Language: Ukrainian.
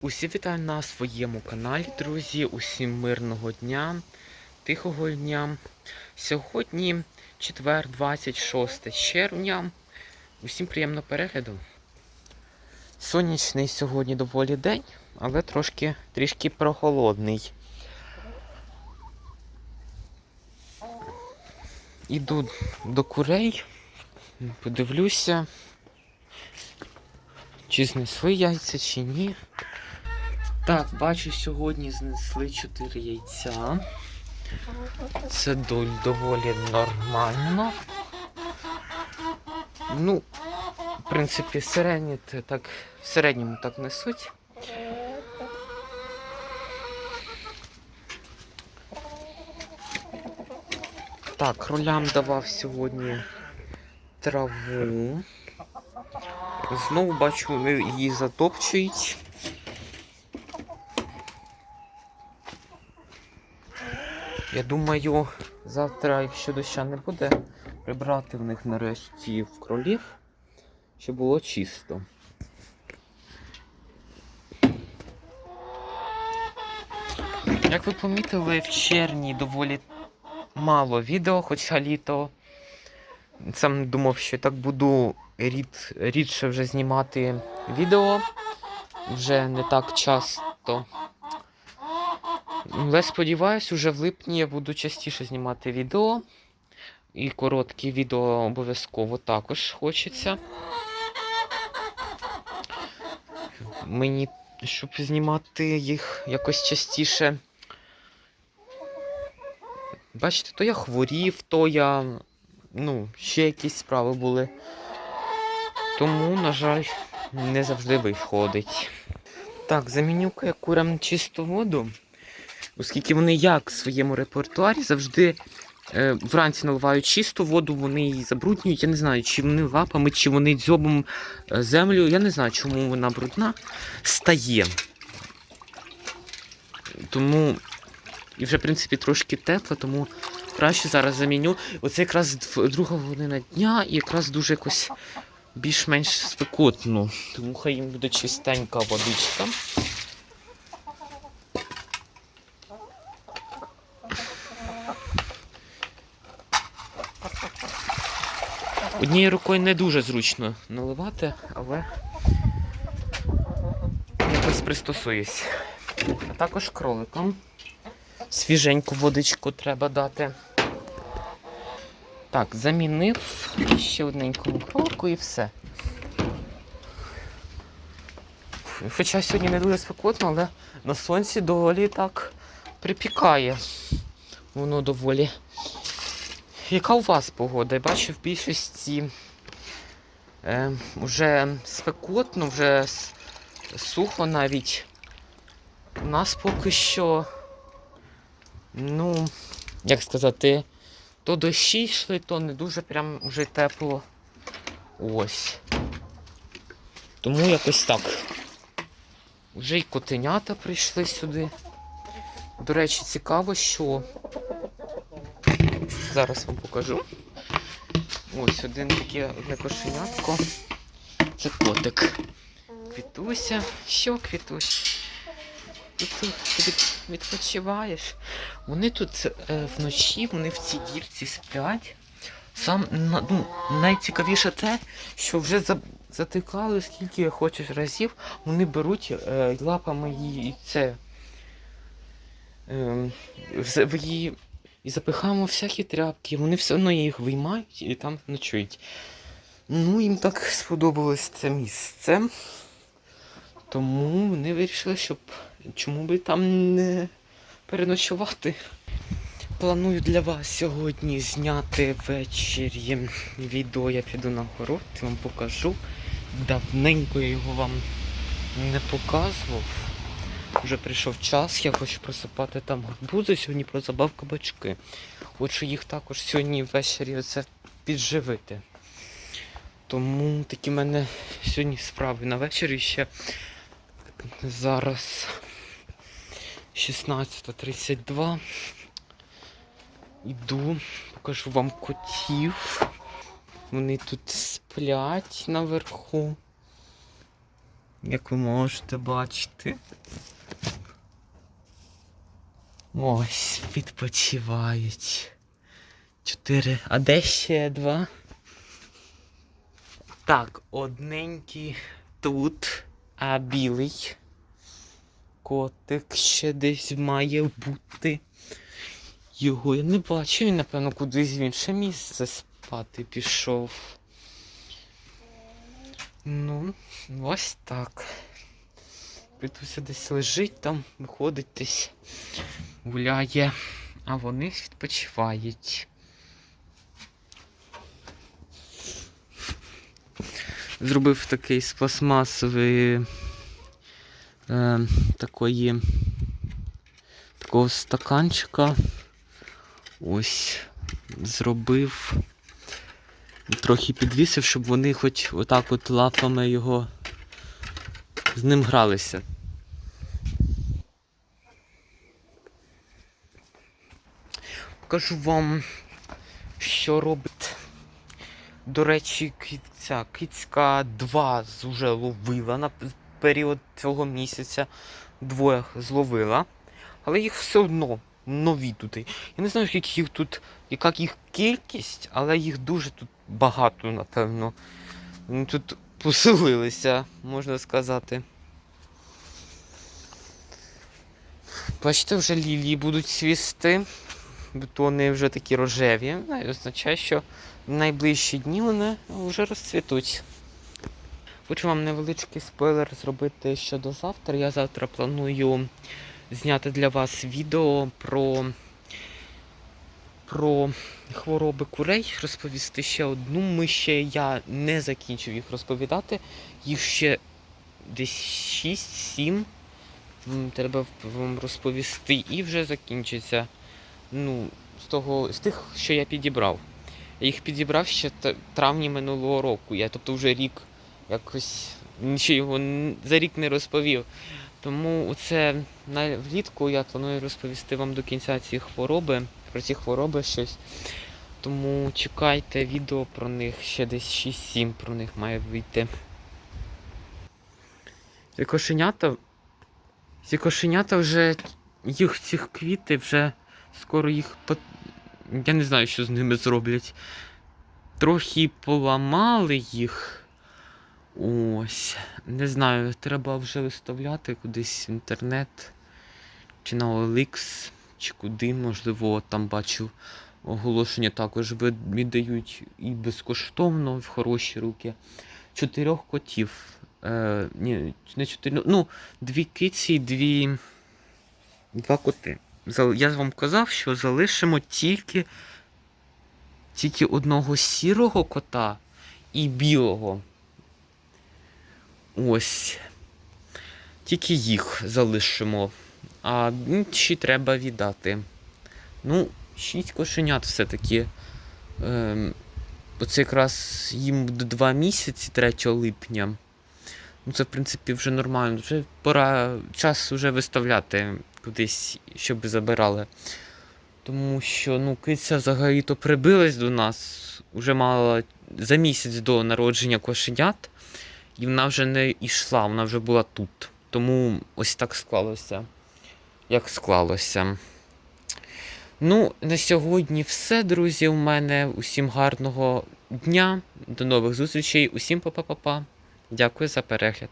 Усі вітаю на своєму каналі, друзі. Усім мирного дня, тихого дня. Сьогодні четвер, 26 червня. Усім приємного перегляду. Сонячний сьогодні доволі день, але трошки трішки прохолодний. Іду до курей, подивлюся, чи знесли яйця, чи ні. Так, бачу, сьогодні знесли 4 яйця. Це доволі нормально. Ну, в принципі, середні так, в середньому так несуть. Так, кролям давав сьогодні траву. Знову бачу, вони її затопчують. Я думаю, завтра, якщо доща не буде, прибрати в них нарешті в кролів, щоб було чисто. Як ви помітили, в червні доволі мало відео, хоча літо. Сам думав, що так буду рід, рідше вже знімати відео. Вже не так часто. Але сподіваюсь, уже в липні я буду частіше знімати відео. І короткі відео обов'язково також хочеться. Мені, щоб знімати їх якось частіше. Бачите, то я хворів, то я. Ну, ще якісь справи були. Тому, на жаль, не завжди виходить. Так, заміню-ка я курам чисту воду. Оскільки вони як в своєму репертуарі завжди е, вранці наливають чисту воду, вони її забруднюють. Я не знаю, чи вони лапами, чи вони дзьобом е, землю. Я не знаю, чому вона брудна стає. Тому і вже, в принципі, трошки тепло, тому краще зараз заміню. Оце якраз друга година дня і якраз дуже якось більш-менш спекотно. Тому хай їм буде чистенька водичка. Однією рукою не дуже зручно наливати, але якось пристосуюсь. А також кроликам. Свіженьку водичку треба дати. Так, замінив ще одненькому кролику і все. Хоча сьогодні не дуже спекотно, але на сонці доволі так припікає. Воно доволі. Яка у вас погода? Я бачу в більшості е, вже спекотно, вже сухо навіть. У нас поки що, ну, як сказати, то дощі йшли, то не дуже прям вже тепло. Ось. Тому якось так. Вже й котенята прийшли сюди. До речі, цікаво, що Зараз вам покажу. Ось один таке одне кошенятко. Це котик. Квітуся. Що квітусь? Ти відпочиваєш. Вони тут е, вночі, вони в цій дірці сплять. Сам ну, найцікавіше те, що вже за, затикали скільки хочеш разів, вони беруть е, лапами її це. Е, в її і запихаємо всякі тряпки, вони все одно їх виймають і там ночують. Ну, їм так сподобалось це місце. Тому вони вирішили, щоб чому би там не переночувати. Планую для вас сьогодні зняти ввечері відео. Я піду на город, вам покажу. Давненько я його вам не показував. Вже прийшов час, я хочу просипати там гарбузи, сьогодні прозабав кабачки. Хочу їх також сьогодні ввечері оце підживити. Тому такі в мене сьогодні справи на вечері ще зараз 16.32. Іду, покажу вам котів. Вони тут сплять наверху. Як ви можете бачити. Ось, відпочивають. Чотири. А де ще два? Так, одненький тут, а білий котик ще десь має бути. Його я не бачу, він, напевно, кудись в інше місце спати пішов. Ну, ось так. Притуся десь лежить там, виходить десь, гуляє, а вони відпочивають. Зробив такий з пластмасової е, такої такого стаканчика. Ось зробив. Трохи підвісив, щоб вони хоч отак от лапами його з ним гралися. Покажу вам, що робить. До речі, ця кицька 2 вже ловила на період цього місяця. Двоє зловила. Але їх все одно нові тут. Я не знаю, скільки їх тут, яка їх кількість, але їх дуже тут багато, напевно. Вони тут поселилися, можна сказати. Бачите, вже лілії будуть свісти. Бутони вже такі рожеві. Ну, і означає, що в найближчі дні вони вже розцвітуть. Хочу вам невеличкий спойлер зробити щодо завтра. Я завтра планую зняти для вас відео про, про хвороби курей, розповісти ще одну. Ми ще я не закінчив їх розповідати. Їх ще десь 6-7. Треба вам розповісти і вже закінчиться. Ну, з того, з тих, що я підібрав. Я їх підібрав ще травні минулого року. Я тобто вже рік якось нічого за рік не розповів. Тому це влітку я планую розповісти вам до кінця ці хвороби, про ці хвороби щось. Тому чекайте відео про них, ще десь 6-7 про них має вийти. Ці кошенята. Ці кошенята вже. Їх цих квіти вже скоро їх. Я не знаю, що з ними зроблять. Трохи поламали їх. Ось. Не знаю, треба вже виставляти кудись інтернет. Чи на OLX, чи куди, можливо, там бачу оголошення також віддають і безкоштовно в хороші руки. Чотирьох котів. Е, ні, не чотири. Ну, дві киці і дві. Два коти. Я вам казав, що залишимо тільки, тільки одного сірого кота і білого. Ось. Тільки їх залишимо. А інші треба віддати. Ну, шість кошенят все-таки. Ем, оце якраз їм буде 2 місяці 3 липня. Ну, це, в принципі, вже нормально. Вже пора час вже виставляти кудись, щоб забирали. Тому що ну, киця взагалі-то прибилась до нас. Уже мала за місяць до народження кошенят. І вона вже не йшла, вона вже була тут. Тому ось так склалося. Як склалося. Ну, на сьогодні все, друзі. У мене. Усім гарного дня. До нових зустрічей. Усім па-па-па-па. Дякую за перегляд.